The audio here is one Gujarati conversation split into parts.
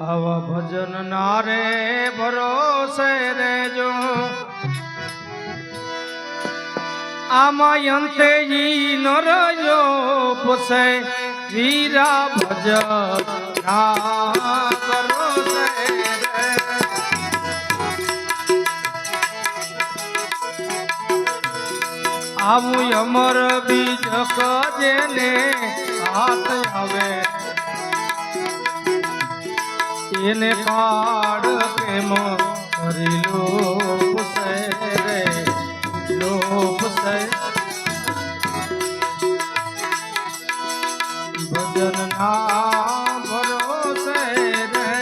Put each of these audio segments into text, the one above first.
આવા ભજન નારે ભરોસે રેજો. આમાં અંતે ઈ નરજો પુસે વીરા ભજન ના ભરોસે રે આવું અમર બીજ કજે ને હાથ આવે એને કાળ પ્રેમ કરી લોપ સે રે લોપ સે ભજન ના ભરોસે રે.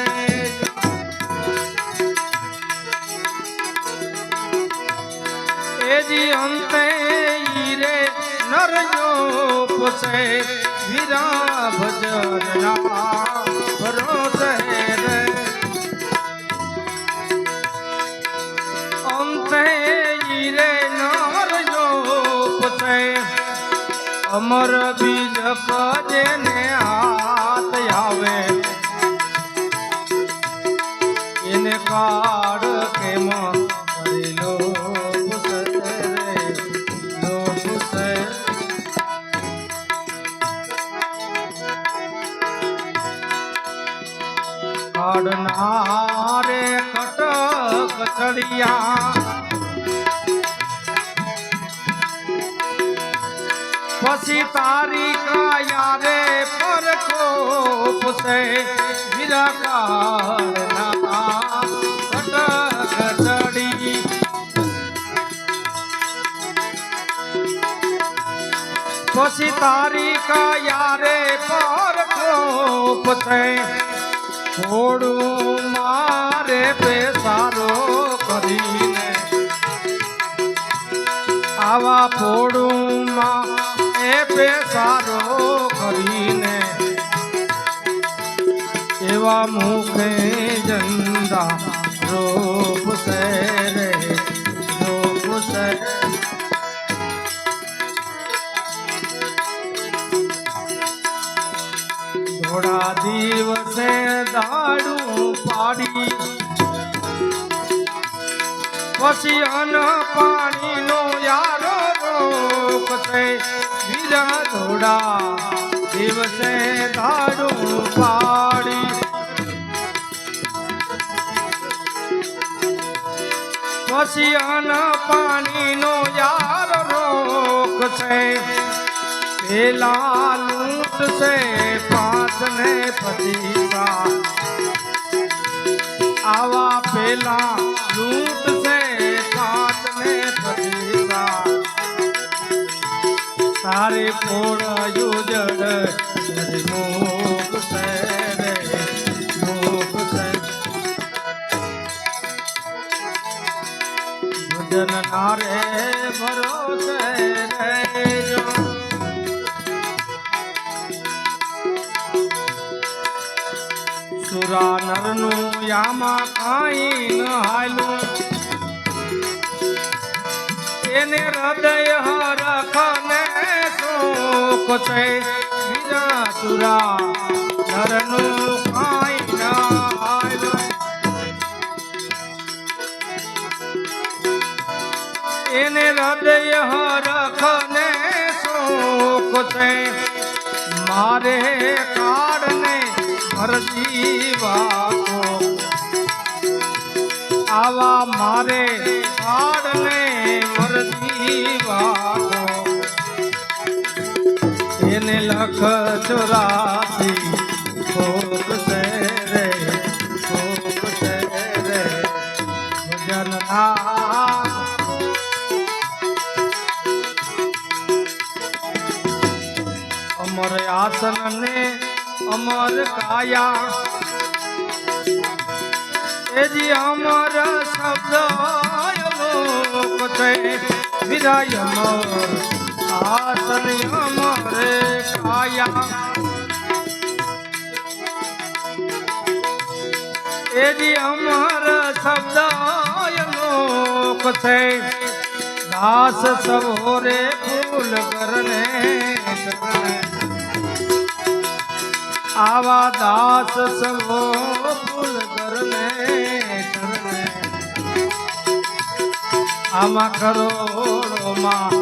એજી અંતે ઈરે નરજો પોસે વીરા ભજન ના ભરોસે અમર બીજ કજે ને હાથ આવે. એને કાળ કેમ કરેલો પુસે રે? લો પુસે કટક ચડિયા. પછી તારી કાયા રે પરખો પુસે વિરાકારના કટક ચડી પછી તારી કાયા રે પરખો પુસે થોડું મારે પેસારો કરીને. આવા ફોડું માં એ પેસારો કરીને એવા મુખે જંદા રોપ રે રોપ થોડા દિવસે દાડું પાડી, પછી અન પાણીનો યારો રોક છે બીજા થોડા દિવસે દાડું પાડી પછી પાણીનો યાર રોક છે પેલા લૂંટ છે પાંચ ને પચીસા આવા પેલા લૂંટ તારે પોળાયું જડ મોક છે રે મોક ભજન નારે ભરોસે રેજો સુરા નરનું યામાં કાંઈ ન હાલું એને હૃદય હરખને શોક છે, બીજા સુરા નરનું કાંઈ ન એને હૃદય હરખને શોક છે. મારે કાળને મરજી વાતો. આવા મારે કાળને મરજી વાતો. લખ ચોરાથી ભોગ સે રે ભોગ સે રે ભજન ના અમર આસન ને અમર કાયા. એજી અમર શબ્દ અમર આસન અમર. એજી અમર શબ્દ લોક છે. દાસ સવોરે ફૂલ કરને આવા દાસ સભો ફૂલ કરને આમાં કરોડોમાં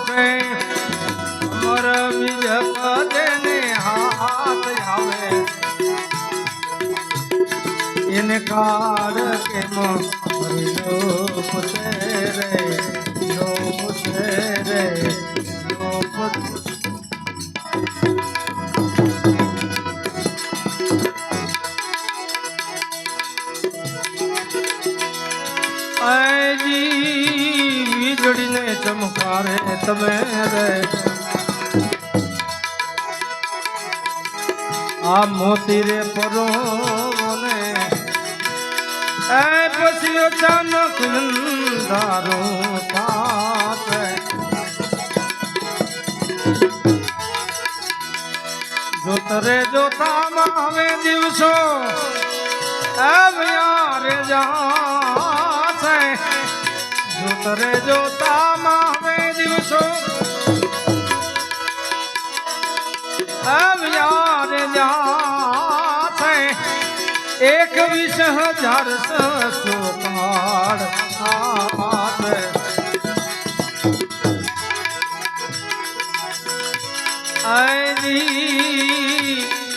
પોતે અમર બીજ પદને હાથ આવે. એને કાર કે રે રે. વીજળીને ચમકારે તમે રે? આ મોતી રે પરો ને એ પછી અચાનક નંદારો થાશે. જોતરે જોતામાં હવે દિવસો આવ્યા રે જાશે. જોતરે જોતામાં હવે દિવસો. આવ્યા રે જાશે એક વીસ હજાર સસો પાડ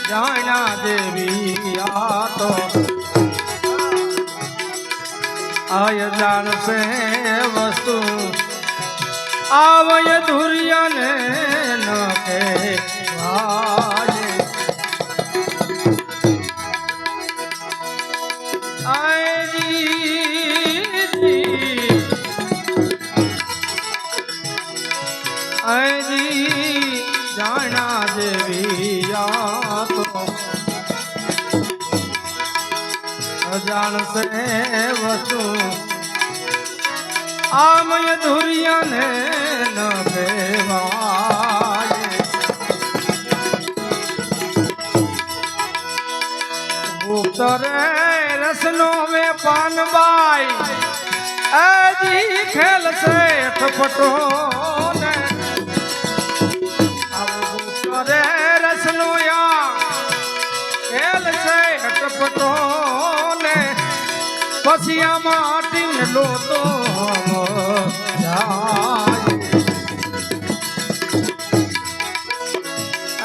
જાણા દેવી આ તો આય જાણશે વસ્તુ. આવય ધુર્યને ન કે અજાણશે વસ્તુ આમય ધુર્યને ન કહેવાય ગુપ્ત રે રસનો મે પાનબાઈ અજી ખેલ છે થપટો ને રસનો યા ખેલ છે અટપટો ને પછી આમાં માટીને લો તો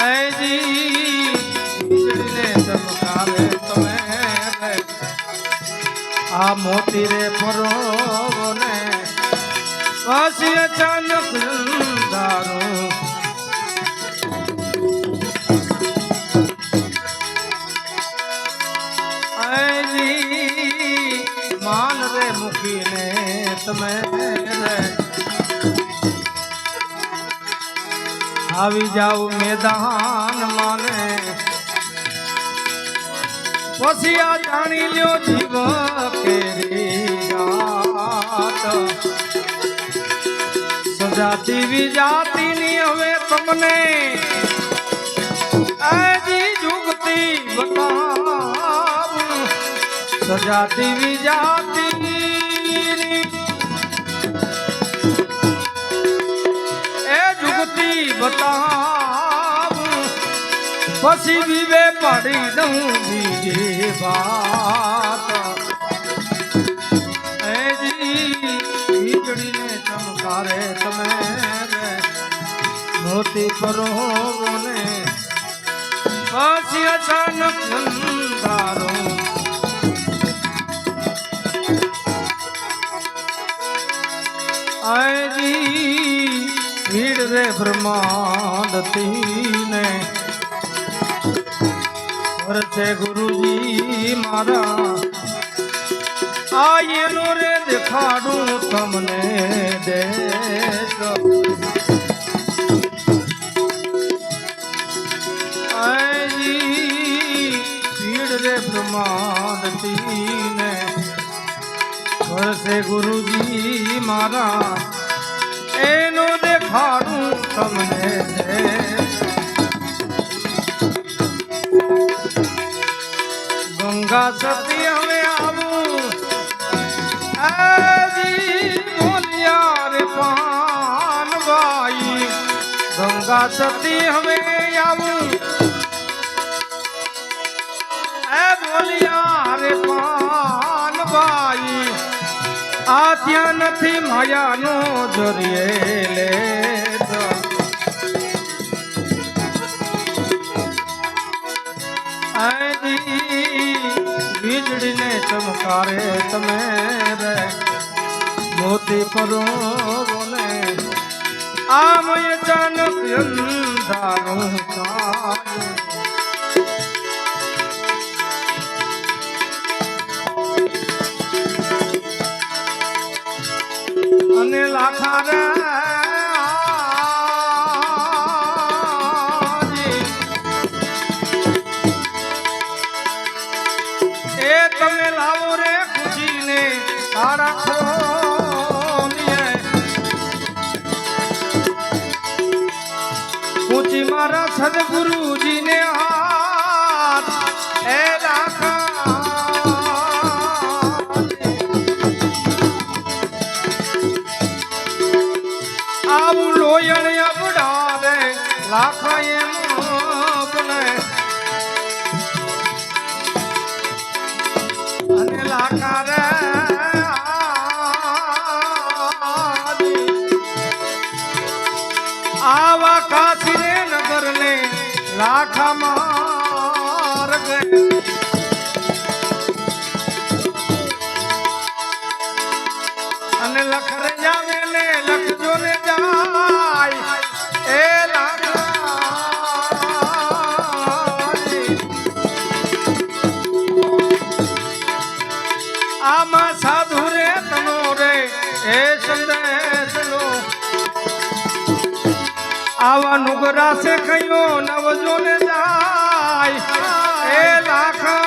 એજી વીજળીને તમે. આ મોતી રે ફરો ને પછી અચાનક અંધારું આવી જાવ મેદાન માને. પછી જાણી લ્યો જીવ સજાતી વિજાતીની હવે તમને આજી જુગતી બતાવું. સજાતી વિજાતીની બતાવું. પછી વિવે પડી દઉં બીજે વાત. એજી વીજળીને ચમકારે તમે મોતી કરો ને પછી અચાનક અંધારો. ભીડ રે બ્રહ્માંડ ને વરસે ગુરુજી મારા. આ એનો રે દેખાડું તમને દેશ. ભીડ રે બ્રહ્માંડ ને વરસે ગુરુજી મારા. એનો દેખાડું તમને ગંગા સતી હવે આવું પાનબાઈ ગંગા સતી હવે આવું એ બોલિયા રે પાનબાઈ આ ત્યાં નથી માયાનો જરીએ વીજળીને ચમકારે તમે રે. મોતી પરો બોલે આમ અચાનક અંધારું થાય નુગરા છે કયો નવજો ને જાય. એ લાખા.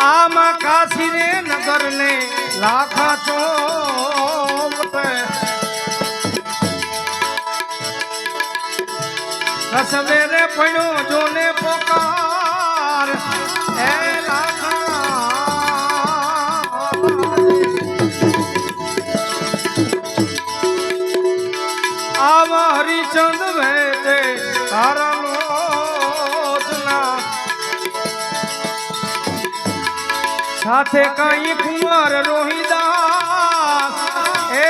આમાં કાશી રે નગર ને લાખા તો સવેરે પડ્યો જોને પોકાર. સાથે કઈ કુંવર રોહિદાસ. એ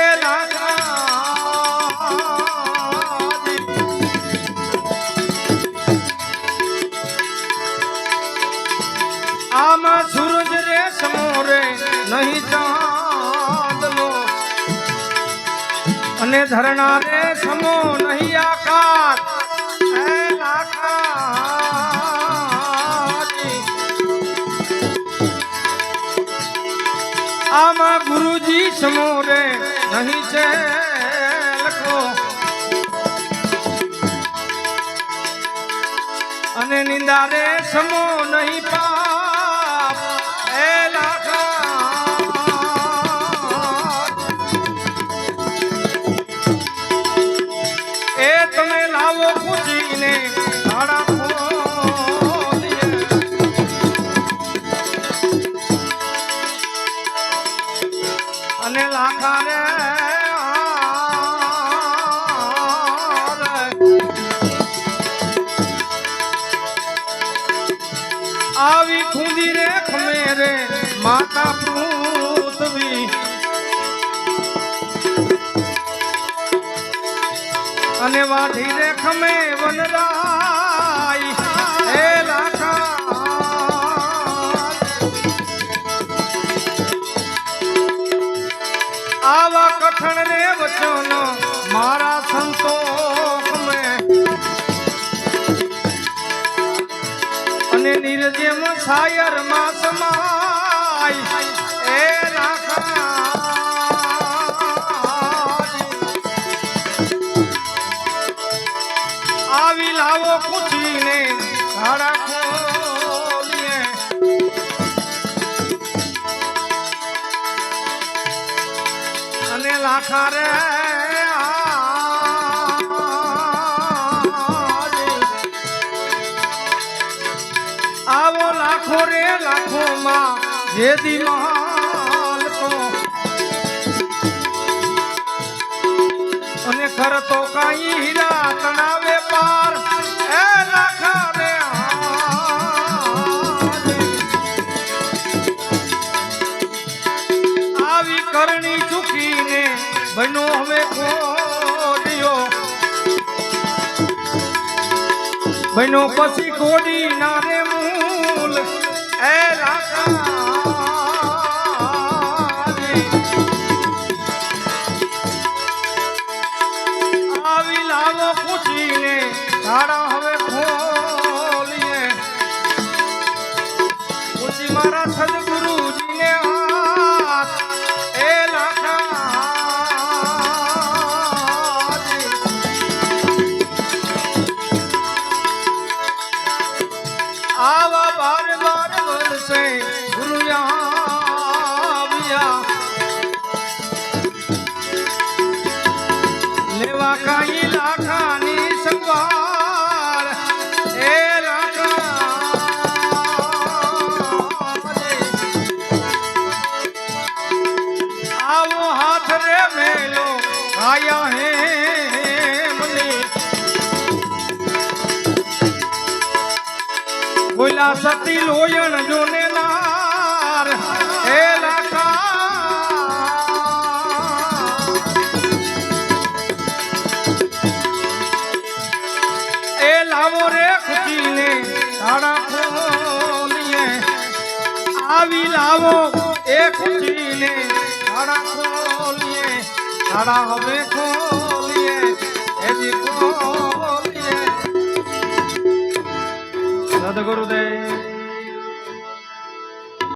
આમાં સૂરજ રે સમોરે નહીં ચાંદલો. અને ધરણા આમાં ગુરુજી સમોરે નહીં છે લખો. અને નિંદારે સમો નહીં પાપ અને લાખા રે આવી ખૂંદી રે ખમે રે માતા પૃથ્વી. અને વાઢી રે ખમે વનરાય આવા કઠણ રે વચન મારા સંતો અને નિર્જેમ સાયરમાં લાખા રે આવો લાખો રે લાખો માં જે દી મહાલ કો અને ખર તો કાઈ હીરા તણાવે પાર એ લાખા રે બનો હવે કોડિયો બનો પછી કોડી નારે મૂલ સતી લોયણ જોને નાર. એ લાખા. એ લાવો રે ખુચીને તાળા ખોલીએ. આવી લાવો એ ખુચીને તાળા ખોલીએ. તાળા હવે ખોલીએ. એજી ખોલીએ સદગુરુદેવ.